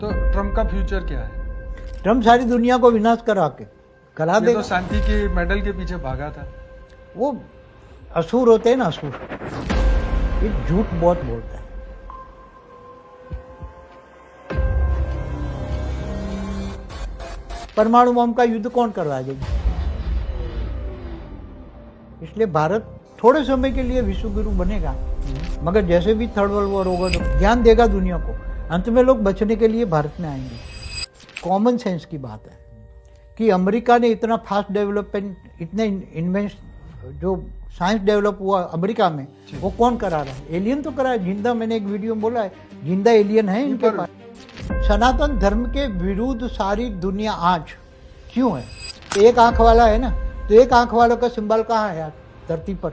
तो ट्रंप का फ्यूचर क्या है? ट्रंप सारी दुनिया को विनाश करा के करा देगा तो शांति के मेडल के पीछे भागा था। वो असुर होते हैं ना असुर। ये झूठ बहुत बोलता है। परमाणु बम का युद्ध कौन करवा देगा इसलिए भारत थोड़े समय के लिए विश्व गुरु बनेगा। मगर जैसे भी थर्ड वर्ल्ड वॉर होगा तो ज्ञान देगा दुनिया को। अंत में लोग बचने के लिए भारत में आएँगे। कॉमन सेंस की बात है कि अमेरिका ने इतना फास्ट डेवलपमेंट इतने इन्वेंस जो साइंस डेवलप हुआ अमेरिका में वो कौन करा रहा है? एलियन तो करा है। ज़िंदा मैंने एक वीडियो में बोला है ज़िंदा एलियन है इनके पास। सनातन धर्म के विरुद्ध सारी दुनिया आज क्यों है? एक आँख वाला है ना? तो एक आँख वालों का सिंबल कहाँ है यार? धरती पर।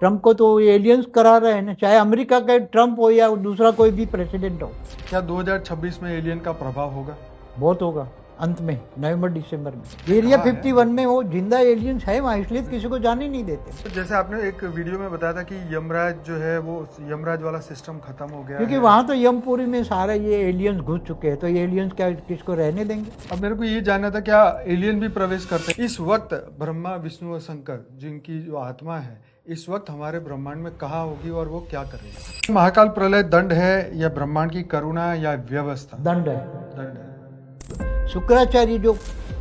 ट्रंप को तो एलियंस करा रहे हैं ना चाहे अमेरिका का ट्रंप हो या दूसरा कोई भी प्रेसिडेंट हो। क्या 2026 में एलियन का प्रभाव होगा? बहुत होगा अंत में नवंबर दिसंबर में। एरिया हाँ है। 51 में वो ज़िंदा एलियंस है वहाँ इसलिए किसी को जाने नहीं देते। तो जैसे आपने एक वीडियो में बताया था कि यमराज जो है वो यमराज वाला सिस्टम खत्म हो गया क्योंकि वहाँ तो यमपुरी में सारे ये एलियंस घुस चुके हैं तो ये एलियंस क्या किसको रहने देंगे? अब मेरे को ये जानना था क्या एलियन भी प्रवेश करते हैं? इस वक्त ब्रह्मा विष्णु और शंकर जिनकी जो आत्मा है इस वक्त हमारे ब्रह्मांड में कहा होगी और वो क्या करेगी महाकाल प्रलय दंड है या ब्रह्मांड की करुणा या व्यवस्था? दंड है। दंड है। शुक्राचार्य जो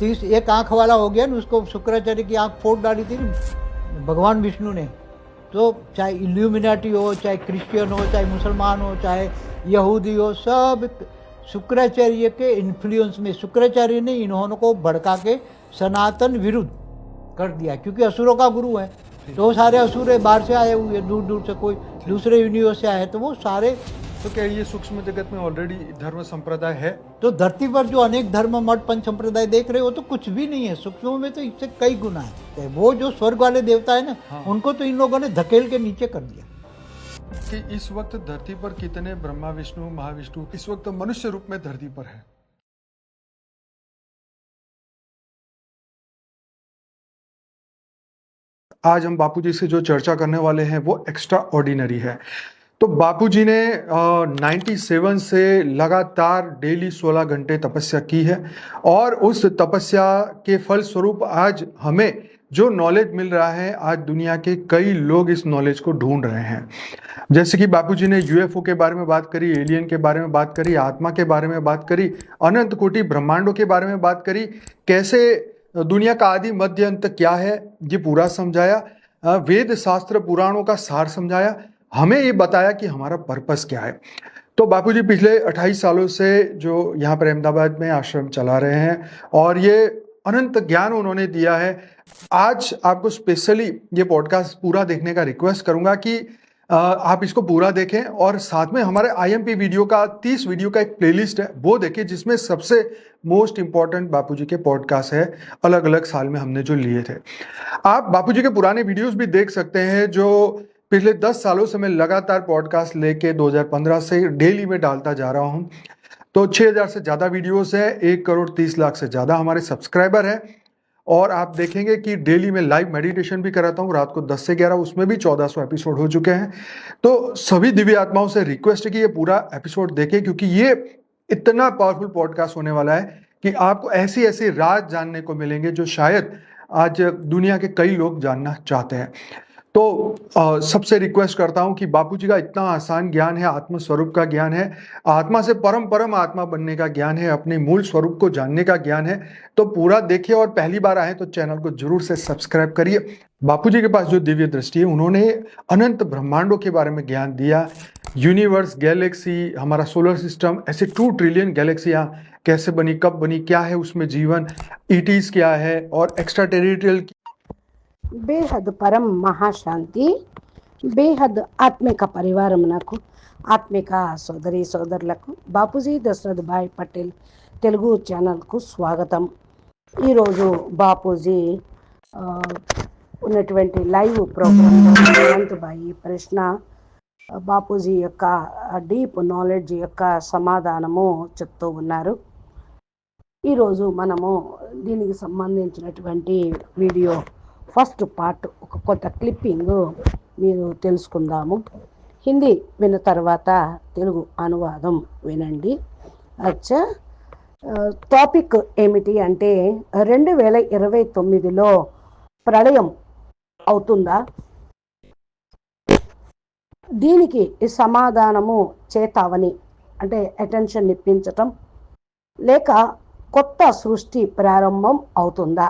तीस एक आँख वाला हो गया ना उसको शुक्राचार्य की आँख फोड़ डाली थी भगवान विष्णु ने। तो चाहे इल्यूमिनाटी हो चाहे क्रिश्चियन हो चाहे मुसलमान हो चाहे यहूदी हो सब शुक्राचार्य के इन्फ्लुएंस में शुक्राचार्य ने इन्होंने को भड़का के सनातन विरुद्ध कर दिया क्योंकि असुरों का गुरु है। तो वो सारे असुर बाहर से आए हुए दूर दूर से कोई दूसरे यूनिवर्स से आए तो वो सारे तो क्या ये सूक्ष्म जगत में ऑलरेडी धर्म संप्रदाय है? तो धरती पर जो अनेक धर्म मठ पंच संप्रदाय देख रहे हो तो कुछ भी नहीं है। सूक्ष्म में तो इससे कई गुना है। तो वो जो स्वर्ग वाले देवता है ना हाँ। उनको तो इन लोगों ने धकेल के नीचे कर दिया। कि इस वक्त धरती पर कितने ब्रह्मा विष्णु महाविष्णु इस वक्त मनुष्य रूप में धरती पर है। आज हम बापूजी से जो चर्चा करने वाले हैं, वो एक्स्ट्रा ऑर्डिनरी है। तो बापूजी ने नाइन्टी सेवन से लगातार डेली 16 घंटे तपस्या की है और उस तपस्या के फल स्वरूप आज हमें जो नॉलेज मिल रहा है, आज दुनिया के कई लोग इस नॉलेज को ढूंढ रहे हैं। जैसे कि बापूजी ने यूएफओ के बारे में बात करी एलियन के बारे में बात करी, आत्मा के बारे में बात करी, अनंत कोटि ब्रह्मांडों के बारे में बात करी, कैसे दुनिया का आदि मध्य अंत क्या है, ये पूरा समझाया। वेद शास्त्र पुराणों का सार समझाया। हमें ये बताया कि हमारा पर्पस क्या है। तो बापूजी पिछले 28 सालों से जो यहाँ पर अहमदाबाद में आश्रम चला रहे हैं और ये अनंत ज्ञान उन्होंने दिया है। आज आपको स्पेशली ये पॉडकास्ट पूरा देखने का रिक्वेस्ट करूँगा कि आप इसको पूरा देखें और साथ में हमारे आईएमपी वीडियो का 30 वीडियो का एक प्लेलिस्ट है, वो देखें जिसमें सबसे मोस्ट इंपॉर्टेंट बापूजी के पॉडकास्ट है अलग अलग साल में हमने जो लिए थे। आप बापूजी के पुराने वीडियोस भी देख सकते हैं, जो पिछले 10 सालों से मैं लगातार पॉडकास्ट लेके 2015 से डेली में डालता जा रहा हूँ। तो 6000 से ज़्यादा वीडियोस है, एक करोड़ तीस लाख से ज़्यादा हमारे सब्सक्राइबर है। और आप देखेंगे कि डेली में लाइव मेडिटेशन भी कराता हूँ, रात को 10 से 11 उसमें भी 1400 एपिसोड हो चुके हैं। तो सभी दिव्य आत्माओं से रिक्वेस्ट है कि ये पूरा एपिसोड देखें, क्योंकि ये इतना पावरफुल पॉडकास्ट होने वाला है कि आपको ऐसी ऐसी राज जानने को मिलेंगे जो शायद आज दुनिया के कई लोग जानना चाहते हैं। तो अ, सबसे रिक्वेस्ट करता हूँ कि बापूजी का इतना आसान ज्ञान है आत्म स्वरूप का ज्ञान है आत्मा से परम परम आत्मा बनने का ज्ञान है अपने मूल स्वरूप को जानने का ज्ञान है तो पूरा देखिए और पहली बार आए तो चैनल को ज़रूर से सब्सक्राइब करिए। बापूजी के पास जो दिव्य दृष्टि है उन्होंने अनंत ब्रह्मांडों के बारे में ज्ञान दिया। यूनिवर्स गैलेक्सी हमारा सोलर सिस्टम ऐसे टू ट्रिलियन गैलेक्सियाँ कैसे बनी कब बनी क्या है उसमें जीवन ईटीज क्या है और एक्स्ट्रा टेरिटरियल బేహద్ పరం మహాశాంతి బేహద్ ఆత్మిక పరివారమునకు ఆత్మిక సోదరి సోదరులకు బాపూజీ దశరథ్ భాయ్ పటేల్ తెలుగు ఛానల్కు స్వాగతం. ఈరోజు బాపూజీ ఉన్నటువంటి లైవ్ ప్రోగ్రాంలో హేమంత్ భాయి ప్రశ్న బాపూజీ యొక్క డీప్ నాలెడ్జ్ యొక్క సమాధానము చెప్తూ ఉన్నారు. ఈరోజు మనము దీనికి సంబంధించినటువంటి వీడియో ఫస్ట్ పార్ట్ ఒక కొత్త క్లిప్పింగ్ మీరు తెలుసుకుందాము. హిందీ విన్న తర్వాత తెలుగు అనువాదం వినండి. అచ్చా టాపిక్ ఏమిటి అంటే రెండు వేల ఇరవై తొమ్మిదిలో ప్రళయం అవుతుందా? దీనికి సమాధానము చేతావని అంటే అటెన్షన్ ఇప్పించటం లేక కొత్త సృష్టి ప్రారంభం అవుతుందా?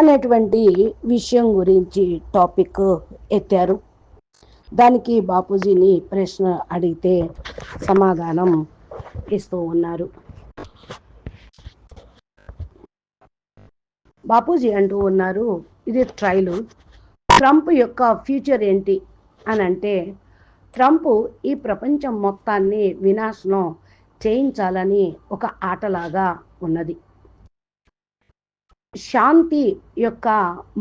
అనేటువంటి విషయం గురించి టాపిక్ ఎత్తారు. దానికి బాపూజీని ప్రశ్న అడిగితే సమాధానం ఇస్తూ ఉన్నారు. బాపూజీ అంటూ ఉన్నారు ఇది ట్రైలు. ట్రంప్ యొక్క ఫ్యూచర్ ఏంటి? అని అంటే ట్రంప్ ఈ ప్రపంచం మొత్తాన్ని వినాశనం చేయించాలని ఒక ఆటలాగా ఉన్నది. శాంతి యొక్క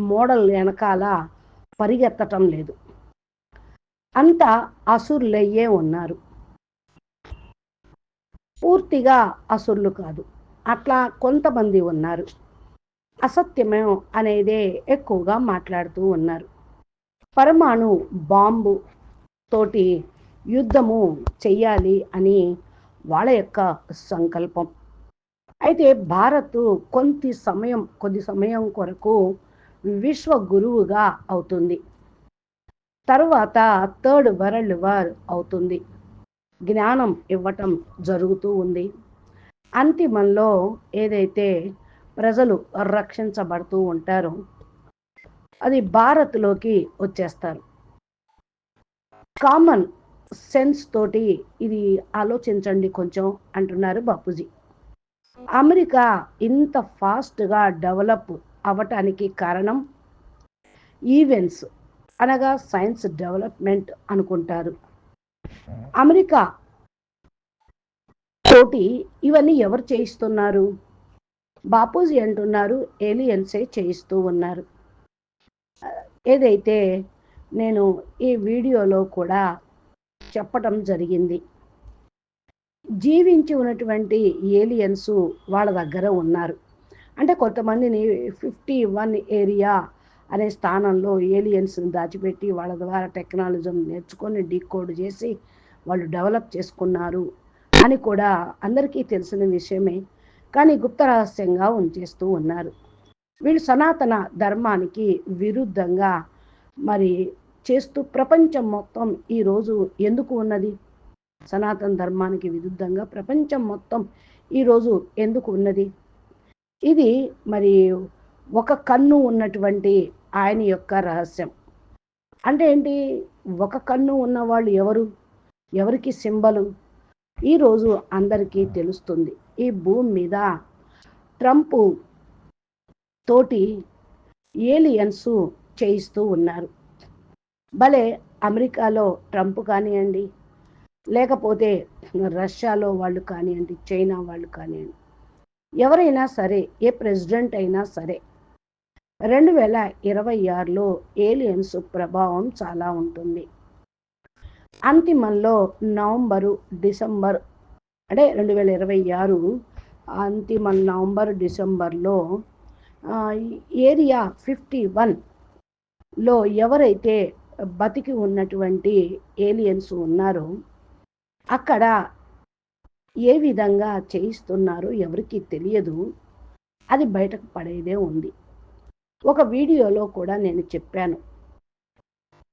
మోడల్ వెనకాల పరిగెత్తటం లేదు. అంతా అసురులయ్యే ఉన్నారు. పూర్తిగా అసురులు కాదు. అట్లా కొంతమంది ఉన్నారు. అసత్యమే అనేదే ఎక్కువగా మాట్లాడుతూ ఉన్నారు. పరమాణు బాంబు తోటి యుద్ధము చెయ్యాలి అని వాళ్ళ యొక్క సంకల్పం. అయితే భారత్ కొంత సమయం కొద్ది సమయం కొరకు విశ్వ గురువుగా అవుతుంది. తరువాత థర్డ్ వరల్డ్ వార్ అవుతుంది. జ్ఞానం ఇవ్వటం జరుగుతూ ఉంది. అంతిమంలో ఏదైతే ప్రజలు రక్షించబడుతూ ఉంటారో అది భారత్లోకి వచ్చేస్తారు. కామన్ సెన్స్ తోటి ఇది ఆలోచించండి కొంచెం అంటున్నారు బాపూజీ. అమెరికా ఇంత ఫాస్ట్గా డెవలప్ అవ్వటానికి కారణం ఈవెంట్స్ అనగా సైన్స్ డెవలప్మెంట్ అనుకుంటారు. అమెరికా తోటి ఇవన్నీ ఎవరు చేయిస్తున్నారు? బాపూజీ అంటున్నారు ఏలియన్సే చేయిస్తూ ఉన్నారు. ఏదైతే నేను ఈ వీడియోలో కూడా చెప్పటం జరిగింది. జీవించి ఉన్నటువంటి ఏలియన్స్ వాళ్ళ దగ్గర ఉన్నారు. అంటే కొంతమందిని ఫిఫ్టీ వన్ ఏరియా అనే స్థానంలో ఏలియన్స్ని దాచిపెట్టి వాళ్ళ ద్వారా టెక్నాలజీ నేర్చుకొని డీకోడ్ చేసి వాళ్ళు డెవలప్ చేసుకున్నారు అని కూడా అందరికీ తెలిసిన విషయమే. కానీ గుప్త రహస్యంగా ఉంచేస్తూ ఉన్నారు. వీళ్ళు సనాతన ధర్మానికి విరుద్ధంగా మరి చేస్తూ ప్రపంచం మొత్తం ఈరోజు ఎందుకు ఉన్నది? సనాతన ధర్మానికి విరుద్ధంగా ప్రపంచం మొత్తం ఈరోజు ఎందుకు ఉన్నది? ఇది మరి ఒక కన్ను ఉన్నటువంటి ఆయన యొక్క రహస్యం. అంటే ఏంటి? ఒక కన్ను ఉన్నవాళ్ళు ఎవరు? ఎవరికి సింబలు? ఈరోజు అందరికీ తెలుస్తుంది. ఈ భూమి మీద ట్రంప్ తోటి ఏలియన్స్ చేయిస్తూ ఉన్నారు. భలే అమెరికాలో ట్రంప్ కానివ్వండి లేకపోతే రష్యాలో వాళ్ళు కానివ్వండి చైనా వాళ్ళు కానివ్వండి ఎవరైనా సరే ఏ ప్రెసిడెంట్ అయినా సరే రెండు వేల ఇరవై ఆరులో ఏలియన్స్ ప్రభావం చాలా ఉంటుంది. అంతిమంలో నవంబరు డిసెంబర్ అంటే రెండు వేల ఇరవై ఆరు అంతిమ నవంబర్ డిసెంబర్లో ఏరియా ఫిఫ్టీ వన్లో ఎవరైతే బతికి ఉన్నటువంటి ఏలియన్స్ ఉన్నారో అక్కడ ఏ విధంగా చేయిస్తున్నారో ఎవరికి తెలియదు. అది బయటకు పడేదే ఉంది. ఒక వీడియోలో కూడా నేను చెప్పాను.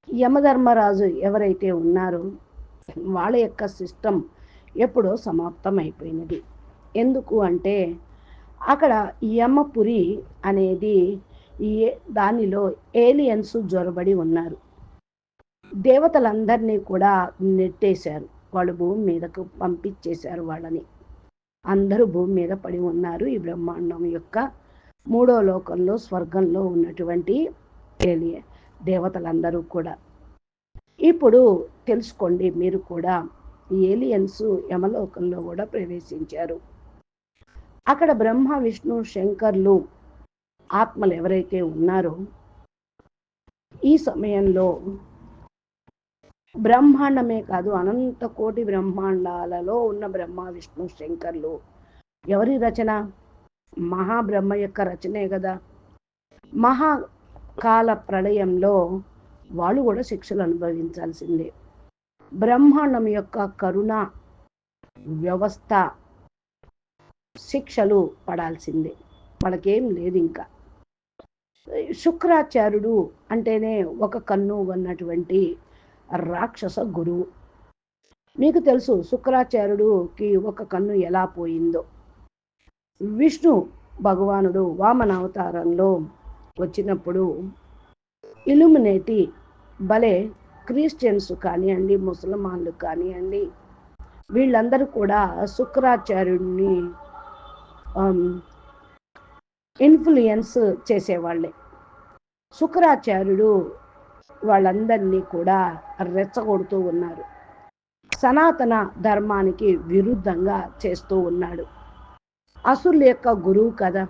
యమధర్మరాజు ఎవరైతే ఉన్నారో వాళ్ళ యొక్క సిస్టమ్ ఎప్పుడో సమాప్తం అయిపోయినది ఎందుకు అంటే అక్కడ యమపురి అనేది ఏ దానిలో ఏలియన్స్ జొరబడి ఉన్నారు. దేవతలందరినీ కూడా నెట్టేశారు. వాళ్ళు భూమి మీదకు పంపించేశారు వాళ్ళని. అందరూ భూమి మీద పడి ఉన్నారు ఈ బ్రహ్మాండం యొక్క మూడో లోకంలో స్వర్గంలో ఉన్నటువంటి ఏలియ దేవతలందరూ కూడా. ఇప్పుడు తెలుసుకోండి మీరు కూడా ఈ ఏలియన్స్ యమలోకంలో కూడా ప్రవేశించారు. అక్కడ బ్రహ్మ విష్ణు శంకర్లు ఆత్మలు ఎవరైతే ఉన్నారో ఈ సమయంలో బ్రహ్మాండమే కాదు అనంత కోటి బ్రహ్మాండాలలో ఉన్న బ్రహ్మ విష్ణు శంకర్లు. ఎవరి రచన? మహాబ్రహ్మ యొక్క రచనే కదా. మహాకాల ప్రళయంలో వాళ్ళు కూడా శిక్షలు అనుభవించాల్సిందే. బ్రహ్మాండం యొక్క కరుణ వ్యవస్థ శిక్షలు పడాల్సిందే. వాళ్ళకేం లేదు ఇంకా. శుక్రాచార్యుడు అంటేనే ఒక కన్ను ఉన్నటువంటి రాక్షస గురువు మీకు తెలుసు శుక్రాచార్యుడుకి ఒక కన్ను ఎలా పోయిందో. విష్ణు భగవానుడు వామన అవతారంలో వచ్చినప్పుడు ఇలుమినేటి భలే క్రిస్టియన్స్ కానివ్వండి ముసల్మాన్లు కానివ్వండి వీళ్ళందరూ కూడా శుక్రాచార్యుడిని ఇన్ఫ్లుయెన్స్ చేసేవాళ్ళే. శుక్రాచార్యుడు వాళ్ళందరినీ కూడా రెచ్చగొడుతూ ఉన్నారు. సనాతన ధర్మానికి విరుద్ధంగా చేస్తూ ఉన్నాడు. అసురుల యొక్క గురువు కదా.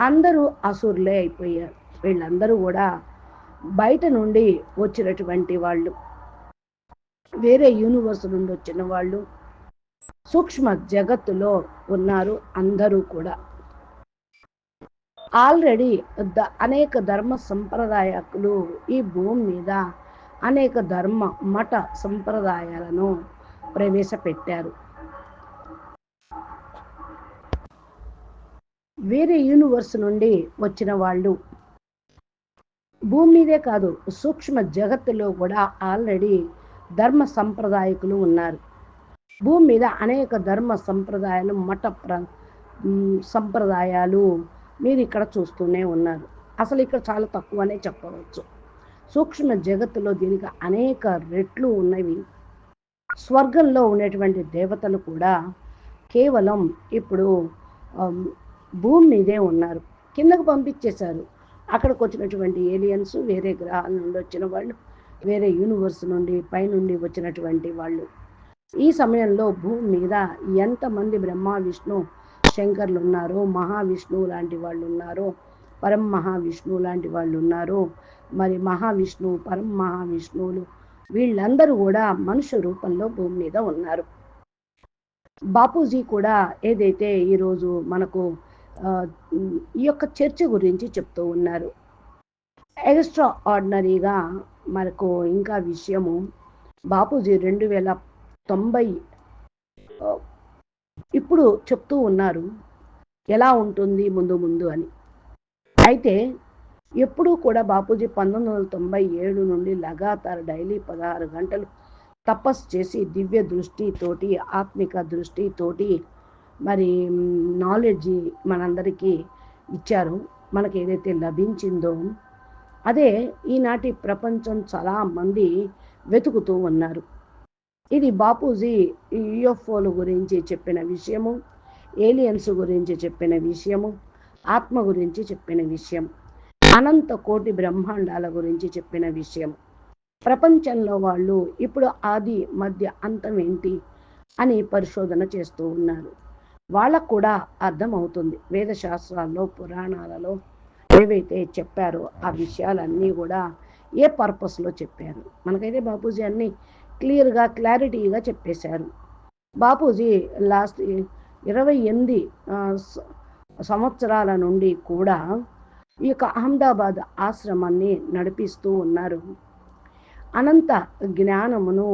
అందరూ అసురులే అయిపోయారు. వీళ్ళందరూ కూడా బయట నుండి వచ్చినటువంటి వాళ్ళు. వేరే యూనివర్స్ నుండి వచ్చిన వాళ్ళు. సూక్ష్మ జగత్తులో ఉన్నారు అందరూ కూడా. ఆల్రెడీ ద అనేక ధర్మ సంప్రదాయకులు ఈ భూమి మీద అనేక ధర్మ మఠ సంప్రదాయాలను ప్రవేశపెట్టారు. వేరే యూనివర్స్ నుండి వచ్చిన వాళ్ళు. భూమి మీదే కాదు సూక్ష్మ జగత్తులో కూడా ఆల్రెడీ ధర్మ సంప్రదాయకులు ఉన్నారు. భూమి మీద అనేక ధర్మ సంప్రదాయాలు మఠ ప్ర సంప్రదాయాలు మీరు ఇక్కడ చూస్తూనే ఉన్నారు. అసలు ఇక్కడ చాలా తక్కువనే చెప్పవచ్చు. సూక్ష్మ జగత్తులో దీనికి అనేక రెట్లు ఉన్నవి. స్వర్గంలో ఉండేటువంటి దేవతలు కూడా కేవలం ఇప్పుడు భూమి మీదే ఉన్నారు. కిందకు పంపించేశారు. అక్కడికి వచ్చినటువంటి ఏలియన్స్ వేరే గ్రహాల నుండి వచ్చిన వాళ్ళు వేరే యూనివర్స్ నుండి పైనుండి వచ్చినటువంటి వాళ్ళు. ఈ సమయంలో భూమి మీద ఎంతమంది బ్రహ్మ విష్ణు శంకర్లు ఉన్నారు మహావిష్ణువు లాంటి వాళ్ళు ఉన్నారు పరం మహావిష్ణువు లాంటి వాళ్ళు ఉన్నారు మరి మహావిష్ణువు పరం మహావిష్ణువులు వీళ్ళందరూ కూడా మనుష్య రూపంలో భూమి మీద ఉన్నారు. బాపూజీ కూడా ఏదైతే ఈరోజు మనకు ఈ యొక్క చర్చ గురించి చెప్తూ ఉన్నారు. ఎక్స్ట్రా ఆర్డినరీగా మనకు ఇంకా విషయము బాపూజీ రెండు వేల తొంభై ఇప్పుడు చెప్తూ ఉన్నారు ఎలా ఉంటుంది ముందు ముందు అని. అయితే ఎప్పుడూ కూడా బాపూజీ పంతొమ్మిది వందల తొంభై ఏడు నుండి లగాతార్ డైలీ పదహారు గంటలు తపస్సు చేసి దివ్య దృష్టితోటి ఆత్మిక దృష్టితోటి మరి నాలెడ్జ్ మనందరికీ ఇచ్చారు. మనకి ఏదైతే లభించిందో అదే ఈనాటి ప్రపంచం చాలా మంది వెతుకుతూ ఉన్నారు. ఇది బాపూజీ యుఎఫ్ఓల గురించి చెప్పిన విషయము ఏలియన్స్ గురించి చెప్పిన విషయము ఆత్మ గురించి చెప్పిన విషయం అనంత కోటి బ్రహ్మాండాల గురించి చెప్పిన విషయం ప్రపంచంలో వాళ్ళు ఇప్పుడు ఆది మధ్య అంతం ఏంటి అని పరిశోధన చేస్తూ ఉన్నారు. వాళ్ళకు కూడా అర్థమవుతుంది. వేదశాస్త్రాల్లో పురాణాలలో ఏవైతే చెప్పారో ఆ విషయాలన్నీ కూడా ఏ పర్పస్లో చెప్పారు? మనకైతే బాపూజీ అన్నీ క్లియర్గా క్లారిటీగా చెప్పేశారు. బాపూజీ లాస్ట్ ఇరవై ఎనిమిది సంవత్సరాల నుండి కూడా ఈ యొక్క అహ్మదాబాద్ ఆశ్రమాన్ని నడిపిస్తూ ఉన్నారు. అనంత జ్ఞానమును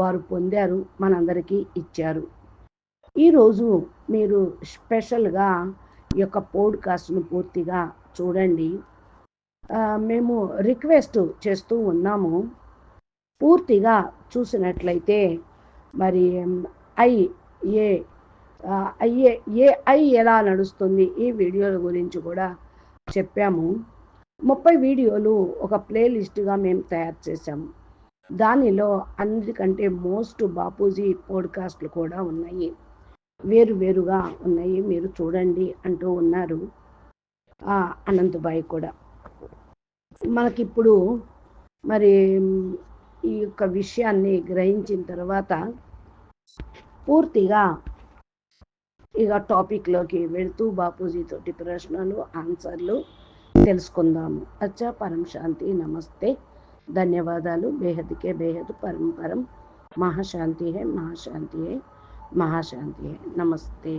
వారు పొందారు మనందరికీ ఇచ్చారు. ఈరోజు మీరు స్పెషల్గా ఈ యొక్క పోడ్కాస్ట్ను పూర్తిగా చూడండి. మేము రిక్వెస్ట్ చేస్తూ ఉన్నాము. పూర్తిగా చూసినట్లయితే మరి ఐ ఏ ఐఏ ఏఐ ఎలా నడుస్తుంది ఈ వీడియోల గురించి కూడా చెప్పాము. ముప్పై వీడియోలు ఒక ప్లేలిస్ట్గా మేము తయారు చేసాము దానిలో అందరికంటే మోస్ట్ బాపూజీ పోడ్కాస్ట్లు కూడా ఉన్నాయి. వేరు వేరుగా ఉన్నాయి. మీరు చూడండి అంటూ ఉన్నారు. అనంతబాయి కూడా. మనకిప్పుడు మరి ఈ యొక్క విషయాన్ని గ్రహించిన తర్వాత పూర్తిగా ఇక టాపిక్లోకి వెళుతూ బాపూజీతోటి ప్రశ్నలు ఆన్సర్లు తెలుసుకుందాము. అచ్చా పరం శాంతి నమస్తే. ధన్యవాదాలు. బేహద్కే బేహద్ పరం పరం. మహాశాంతి హే మహాశాంతి హే మహాశాంతి హే. నమస్తే.